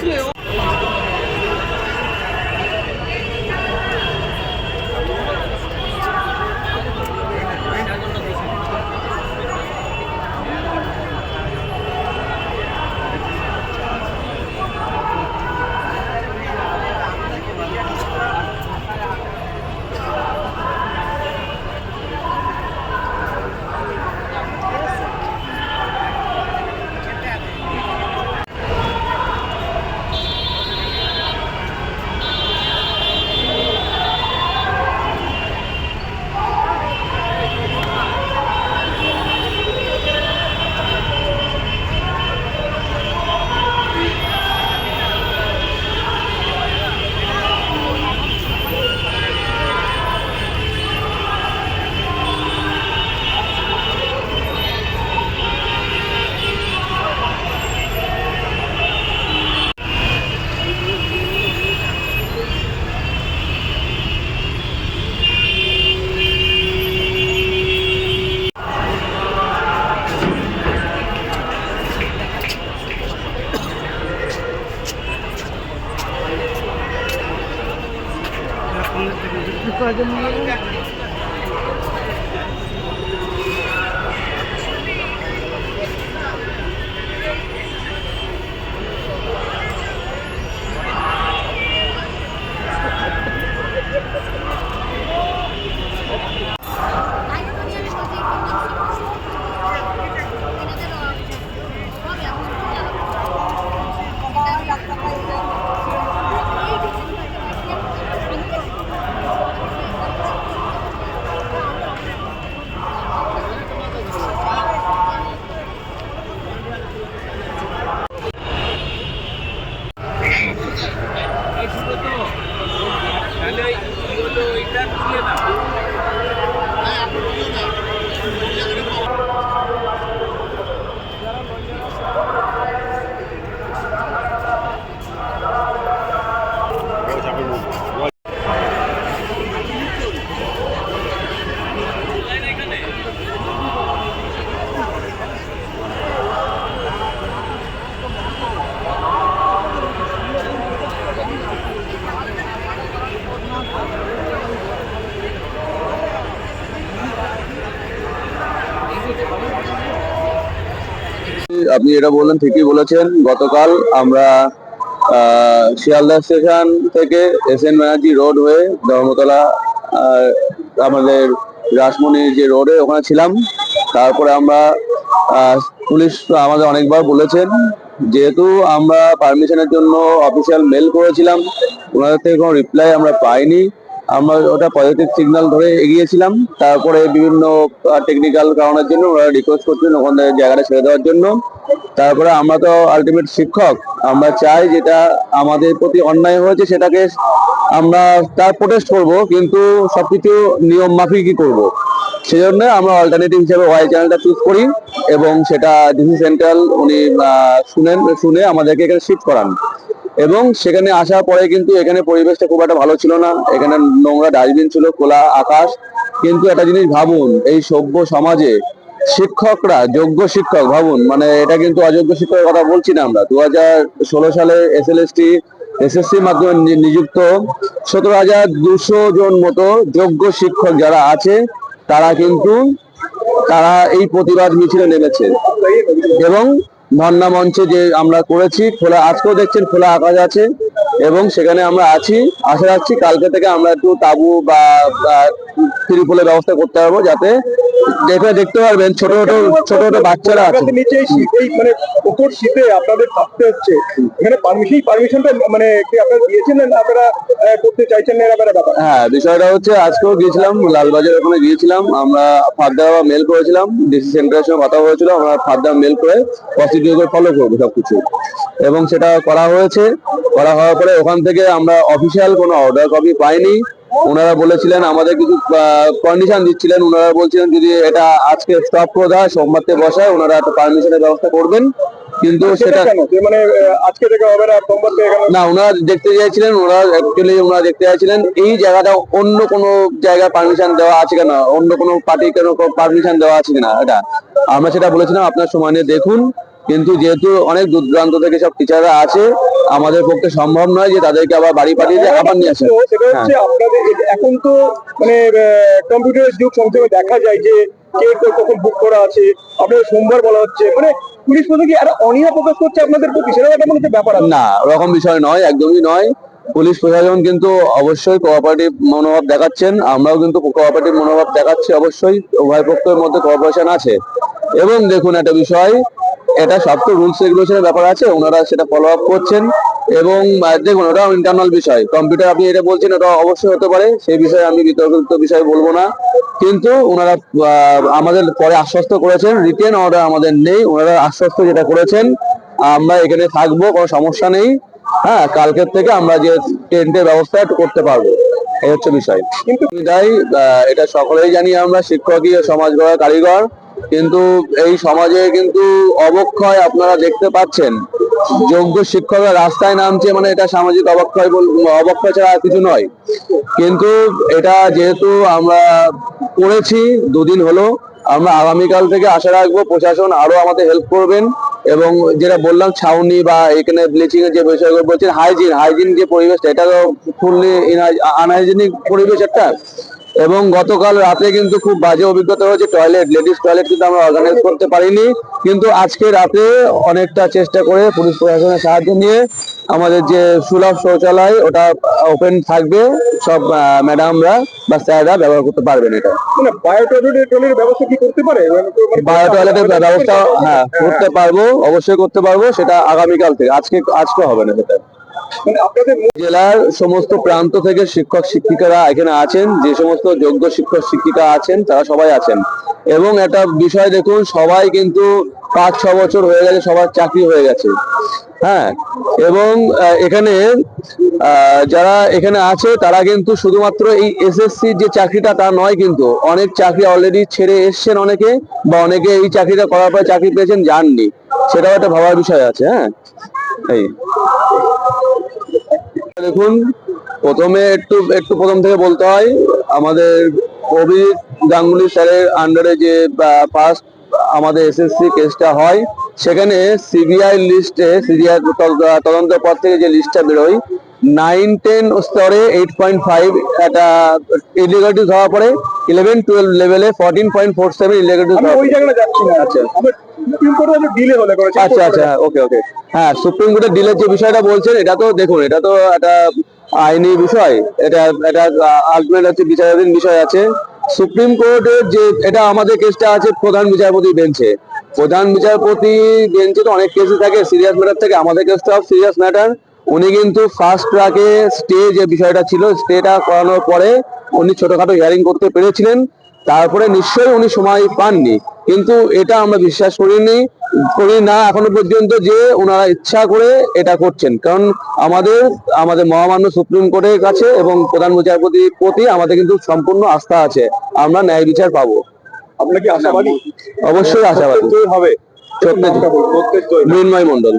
그래요? gumulong. আপনি এটা বললেন ঠিকই বলেছেন। গতকাল আমরা শিয়ালদা স্টেশন থেকে এস এন ব্যানার্জি রোড হয়ে ধর্মতলা আমাদের রাসমণির যে রোডে ওখানে ছিলাম। তারপরে আমরা পুলিশ আমাদের অনেকবার বলেছেন, যেহেতু আমরা পারমিশনের জন্য অফিসিয়াল মেল করেছিলাম, ওনাদের থেকে কোনো রিপ্লাই আমরা পাইনি। আমরা ওটা পজিটিভ সিগন্যাল ধরে এগিয়েছিলাম। তারপরে বিভিন্ন টেকনিক্যাল কারণের জন্য ওরা রিকোয়েস্ট করছেন ওখান থেকে জায়গাটা ছেড়ে দেওয়ার জন্য। তারপরে আমরা তো আলটিমেট শিক্ষক। আমরা চাই যেটা আমাদের প্রতি অন্যায় হয়েছে সেটাকে আমরা তার প্রোটেস্ট করব, কিন্তু সবকিছু নিয়ম মাফিকই করব। সেজন্য আমরা অল্টারনেটিভ হিসেবে ওয়াই চ্যানেলটা চুজ করি এবং সেটা ডিসি সেন্ট্রাল উনি শুনেন, শুনে আমাদেরকে এখানে শিফট করান। এবং সেখানে আসার পরে কিন্তু এখানে পরিবেশটা খুব একটা ভালো ছিল না। এখানে নোংরা ডাস্টবিন ছিল, খোলা আকাশ। কিন্তু একটা জিনিস ভাবুন, এই সভ্য সমাজে শিক্ষকরা, যোগ্য শিক্ষক, ভাবুন মানে এটা কিন্তু অযোগ্য শিক্ষকের কথা বলছি না আমরা। দু হাজার ষোলো সালে S L S T SSC মাধ্যমে নিযুক্ত সতেরো হাজার দুশো জন মতো যোগ্য শিক্ষক যারা আছে, তারা কিন্তু, তারা এই প্রতিবাদ মিছিলে নেমেছে। এবং ধর্ণা মঞ্চে যে আমরা করেছি, খোলা আজকেও দেখছেন খোলা আকাশ আছে এবং সেখানে আমরা আছি। আশা রাখছি কালকে থেকে আমরা একটু তাবু বা ত্রিপলের ব্যবস্থা করতে পারব যাতে দেখে দেখতে পারবেন ছোট ছোট ছোট ছোট বাচ্চারা আছে। নিচে এই মানে প্রখর শীতে আপনাদের থাকতে হচ্ছে। এখানে পারমিশন পারমিশনটা মানে কি আপনারা দিয়েছেন না আপনারা করতে চাইছেন না এরকম ব্যাপার। হ্যাঁ বিষয়টা হচ্ছে আজকেও গিয়েছিলাম লালবাজার ওখানে গিয়েছিলাম। আমরা ফার্দার মেল করেছিলাম ডিসি সেন্টারের সঙ্গে কথা হয়েছিল আমরা ফার্দার মেল করে প্রসিডিউর ফলো করব সবকিছু। এবং সেটা করা হয়েছে। করা হওয়ার পরে ওখান থেকে আমরা অফিসিয়াল কোনো অর্ডার কপি পাইনি। ওনারা বলেছিলেন আমাদের কিছু কন্ডিশন দিচ্ছিলেন। ওনারা বলছিলেন যদি এটা আজকে স্টপ করে দেওয়া হয়, সোমবার বসায় ওনারা একটা পারমিশনের ব্যবস্থা করবেন। কিন্তু সেটা মানে আজকে থেকে হবে না সোমবার থেকে না ওনারা দেখতে চাইছিলেন ওনারা অ্যাকচুয়ালি ওনারা দেখতে চাইছিলেন এই জায়গাটা অন্য কোনো জায়গায় পারমিশন দেওয়া আছে কিনা? অন্য কোনো পার্টি কোনো পারমিশন দেওয়া আছে কিনা এটা? আমরা সেটা বলেছিলাম আপনার সময় নিয়ে দেখুন। কিন্তু যেহেতু অনেক দূর দূরান্ত থেকে সব টিচাররা আছে আমাদের পক্ষে সম্ভব নয় যে তাদেরকে আবার বাড়ি পাঠিয়ে দিয়ে আবার নিয়ে আসে। এ- এখন তো মানে কম্পিউটারের যুগ সঙ্গে দেখা যায় যে কে কখন বুক করা আছে আপনাদের সোমবার বলা হচ্ছে। মানে পুলিশ প্রশাসন একটা অনীহা প্রকাশ করছে আপনাদের প্রতি? সেরকম একটা মনে ব্যাপার আছে। না ওরকম বিষয় নয় একদমই নয়। পুলিশ প্রশাসন কিন্তু অবশ্যই কোঅপারেটিভ মনোভাব দেখাচ্ছেন। আমরাও কিন্তু কোঅপারেটিভ মনোভাব দেখাচ্ছি অবশ্যই। উভয় পক্ষের মধ্যে কোঅপারেশন আছে। এবং দেখুন একটা বিষয় এটা সব তো রুলস রেগুলেশনের ব্যাপার আছে, ওনারা সেটা ফলো আপ করছেন এবং দেখুন, ওটাও ইন্টারনাল বিষয়। কম্পিউটার আপনি এটা বলছেন ওটা অবশ্যই হতে পারে, সেই বিষয়ে আমি বিতর্কিত বিষয় বলব না। কিন্তু ওনারা আমাদের পরে আশ্বস্ত করেছেন রিটেন অর্ডার আমাদের নেই, ওনারা আশ্বস্ত যেটা করেছেন, আমরা এখানে থাকব, কোনো সমস্যা নেই। হ্যাঁ কালকের থেকে আমরা যে টেন্টের ব্যবস্থা করতে পারব এই হচ্ছে বিষয়। কিন্তু তাই এটা সকলেই জানি আমরা, শিক্ষকই সমাজ গড়ার কারিগর কিন্তু এই সমাজে কিন্তু অবক্ষয় আপনারা দেখতে পাচ্ছেন। যোগ্য শিক্ষকরা রাস্তায় নামছে মানে এটা সামাজিক অবক্ষয় বল- অবক্ষয় ছাড়া আর কিছু নয়। কিন্তু এটা যেহেতু আমরা করেছি, দুদিন হলো, আমরা আগামীকাল থেকে আশা রাখব প্রশাসন আরও আমাদের হেল্প করবেন এবং যেটা বললাম ছাউনি বা এখানে ব্লিচিং এর যে বিষয়গুলো বলছেন হাইজিন হাইজিন যে পরিবেশ এটা তো ফুললি আনহাইজিনিক পরিবেশ একটা। এবং গতকাল রাতে কিন্তু খুব বাজে অভিজ্ঞতা হয়েছে। টয়লেট লেডিস টয়লেট কিন্তু আমরা অর্গানাইজ করতে পারিনি। কিন্তু আজকে রাতে অনেকটা চেষ্টা করে পুলিশ প্রশাসনের সাহায্য নিয়ে আমাদের যে সুলভ শৌচালয় ওটা ওপেন থাকবে। সব ম্যাডামরা বা স্যাররা ব্যবহার করতে পারবেন এটা। মানে বায়ো টয়লেটের ব্যবস্থা কি করতে পারে? মানে ব্যবস্থা হ্যাঁ করতে পারব অবশ্যই করতে পারব। সেটা আগামীকাল থেকে আজকে আজকে হবে না সেটা। জেলার সমস্ত প্রান্ত থেকে শিক্ষক শিক্ষিকারা এখানে আছেন, যে সমস্ত যোগ্য শিক্ষক শিক্ষিকা আছেন, তারা সবাই আছেন। এবং একটা বিষয় দেখুন, সবাই কিন্তু পাঁচ, ছ বছর হয়ে গেছে সবার চাকরি হয়ে গেছে। হ্যাঁ এবং এখানে যারা এখানে আছে, তারা কিন্তু শুধুমাত্র এই এসএসসি যে চাকরিটা, তা নয় কিন্তু, অনেক চাকরি অলরেডি ছেড়ে এসছেন অনেকে, বা অনেকে এই চাকরিটা করার পর চাকরি পেয়েছেন, যাননি। সেটাও একটা ভাবার বিষয় আছে হ্যাঁ? এই। দেখুন, প্রথমে একটু একটু প্রথম থেকে বলতে হয়, আমাদের অভিজিৎ গাঙ্গুলি স্যারের আন্ডারে যে ফার্স্ট আমাদের এসএসসি কেসটা হয়, সেখানে সিবিআই লিস্টে সিবিআই তদন্তের পর থেকে যে লিস্টটা বেরোয় নাইন টেন স্তরে এইট পয়েন্ট ফাইভ একটা ইলিগালিটি ধরা পড়ে ইলেভেন টুয়েলভ লেভেলে ফোরটিন পয়েন্ট ফোর সেভেন ওই জায়গাটা যাচ্ছি না। আচ্ছা। আচ্ছা আচ্ছা ওকে ওকে হ্যাঁ সুপ্রিম কোর্টের ডিলের যে বিষয়টা বলছেন এটা তো দেখুন এটা তো একটা আইনি বিষয়। এটা এটা আলটিমেট হচ্ছে বিচারাধীন বিষয় আছে। সুপ্রিম কোর্টের যে এটা আমাদের কেসটা আছে প্রধান বিচারপতি বেঞ্চে প্রধান বিচারপতি বেঞ্চে তো অনেক কেসই থাকে সিরিয়াস ম্যাটার থেকে আমাদের কেসটা সিরিয়াস ম্যাটার উনি কিন্তু ফার্স্ট ট্রাকে স্টে যে বিষয়টা ছিল স্টেটা করানোর পরে উনি ছোটখাটো হিয়ারিং করতে পেরেছিলেন। তারপরে নিশ্চয়ই উনি সময় পাননি। কিন্তু এটা আমরা বিশ্বাস করিনি করি না এখনও পর্যন্ত যে ওনারা ইচ্ছা করে এটা করছেন। কারণ আমাদের আমাদের মহামান্য সুপ্রিম কোর্টের কাছে এবং প্রধান বিচারপতির প্রতি আমাদের কিন্তু সম্পূর্ণ আস্থা আছে। আমরা ন্যায় বিচার পাবো। আপনার কি আশাবাদী? অবশ্যই আশাবাদী। হবে। মৃন্ময় মন্ডল